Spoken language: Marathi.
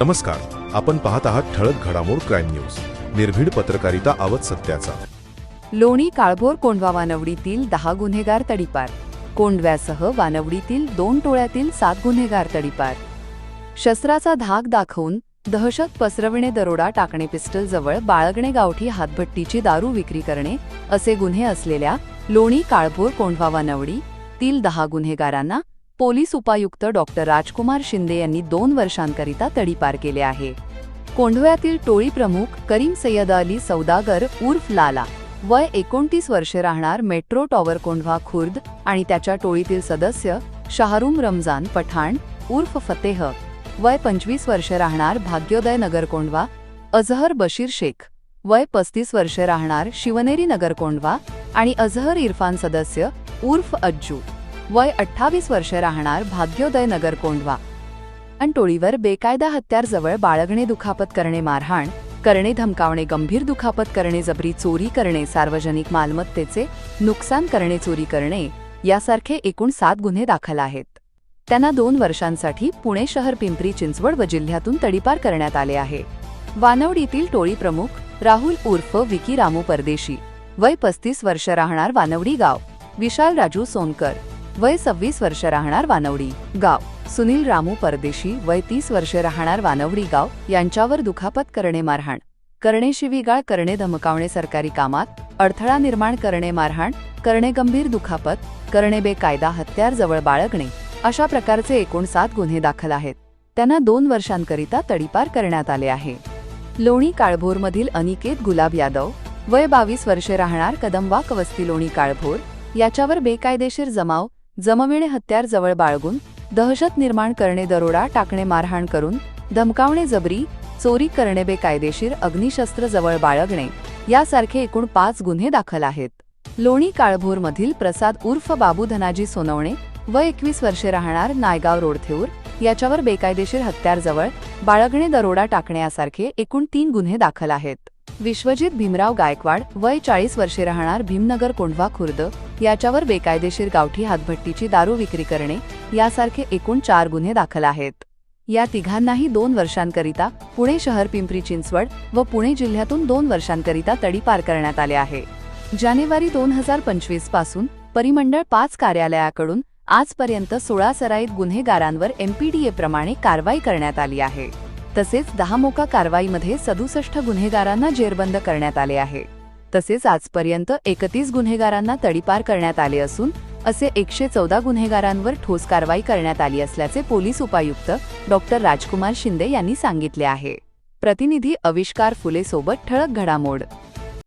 नमस्कार आपण पाहत आहात ठळक घडामोड क्राईम न्यूज. निर्भीड पत्रकारिता आवत सत्याचा. लोणी काळभोर कोंढवा वानवडीतील दहा गुन्हेगार तडीपार. कोंडव्यासह वानवडीतील दोन टोळ्यातील सात गुन्हेगार तडीपार. शस्त्राचा धाक दाखवून दहशत पसरविणे दरोडा टाकणे पिस्टलजवळ बाळगणे गावठी हातभट्टीची दारू विक्री करणे असे गुन्हे असलेल्या लोणी काळभोर कोंढवा वानवडी तील दहा गुन्हेगारांना पोलीस उपायुक्त डॉक्टर राजकुमार शिंदे यांनी दोन वर्षांकरिता तडीपार केले आहे. कोंढव्यातील टोळी प्रमुख करीम सय्यद अली सौदागर उर्फ लाला वय एकोणतीस वर्षे राहणार मेट्रो टॉवर कोंढवा खुर्द आणि त्याच्या टोळीतील सदस्य शाहरुम रमजान पठाण उर्फ फतेह वय पंचवीस वर्षे राहणार भाग्योदय नगर कोंढवा अझहर बशीर शेख वय पस्तीस वर्षे राहणार शिवनेरी नगर कोंढवा आणि अझहर इरफान सदस्य उर्फ अज्जू. वय अठ्ठावीस वर्षे राहणार भाग्योदय नगर कोंढवा. आणि टोळीवर बेकायदा हत्यारजवळ बाळगणे दुखापत करणे मारहाण करणे धमकावणे गंभीर दुखापत करणे जबरी चोरी करणे सार्वजनिक मालमत्तेचे नुकसान करणे चोरी करणे यासारखे एकूण सात गुन्हे दाखल आहेत. त्यांना दोन वर्षांसाठी पुणे शहर पिंपरी चिंचवड व जिल्ह्यातून तडीपार करण्यात आले आहे. वानवडीतील टोळी प्रमुख राहुल उर्फ विकी रामू परदेशी. वय पस्तीस वर्ष राहणार वानवडी गाव. विशाल राजू सोनकर. वय सव्वीस वर्ष राहणार वानवडी गाव. सुनील रामू परदेशी वय तीस वर्ष राहणार वानवडी गाव. यांच्यावर दुखापत करणे मारहाण. करणे शिवीगाळ करणे धमकावणे सरकारी कामात. अडथळा निर्माण करणे मारहाण. करणे गंभीर दुखापत. करणे बेकायदा हत्यार जवळ बाळगणे. अशा प्रकारचे एकूण सात गुन्हे दाखल आहेत. त्यांना दोन वर्षांकरिता तडीपार करण्यात आले आहे. लोणी काळभोरमधील अनिकेत गुलाब यादव वय बावीस वर्षे राहणार कदमवाक वस्ती लोणी काळभोर याच्यावर बेकायदेशीर जमाव जमविणे हत्यार जवळ बाळगून दहशत निर्माण करणे दरोडा टाकणे मारहाण करून धमकावणे जबरी चोरी करणे बेकायदेशीर अग्निशस्त्र जवळ बाळगणे यासारखे एकूण पाच गुन्हे दाखल आहेत. लोणी काळभोरमधील प्रसाद उर्फ बाबू धनाजी सोनवणे व एकवीस वर्षे राहणार नायगाव रोडथेऊर याच्यावर बेकायदेशीर हत्यारजवळ बाळगणे दरोडा टाकण्यासारखे एकूण तीन गुन्हे दाखल आहेत. विश्वजित भीमराव गायकवाड वय चाळीस वर्षे राहणार भीमनगर कोंढवा खुर्द याच्यावर बेकायदेशीर गावठी हातभट्टीची दारू विक्री करणे यासारखे एकूण चार गुन्हे दाखल आहेत. या तिघांनाही दोन वर्षांकरिता पुणे शहर पिंपरी चिंचवड व पुणे जिल्ह्यातून दोन वर्षांकरिता तडीपार करण्यात आले आहे. जानेवारी दोन हजार पंचवीसपासून परिमंडळ पाच कार्यालयाकडून आजपर्यंत सोळा सराईत गुन्हेगारांवर एमपीडीए प्रमाणे कारवाई करण्यात आली आहे. तसेच दहा मोका कारवाईमध्ये सदुसष्ट गुन्हेगारांना जेरबंद करण्यात आले आहे. तसेच आजपर्यंत एकतीस गुन्हेगारांना तडीपार करण्यात आले असून असे एकशे चौदा गुन्हेगारांवर ठोस कारवाई करण्यात आली असल्याचे पोलीस उपायुक्त डॉक्टर राजकुमार शिंदे यांनी सांगितले आहे. प्रतिनिधी अविष्कार फुले सोबत ठळक घडामोड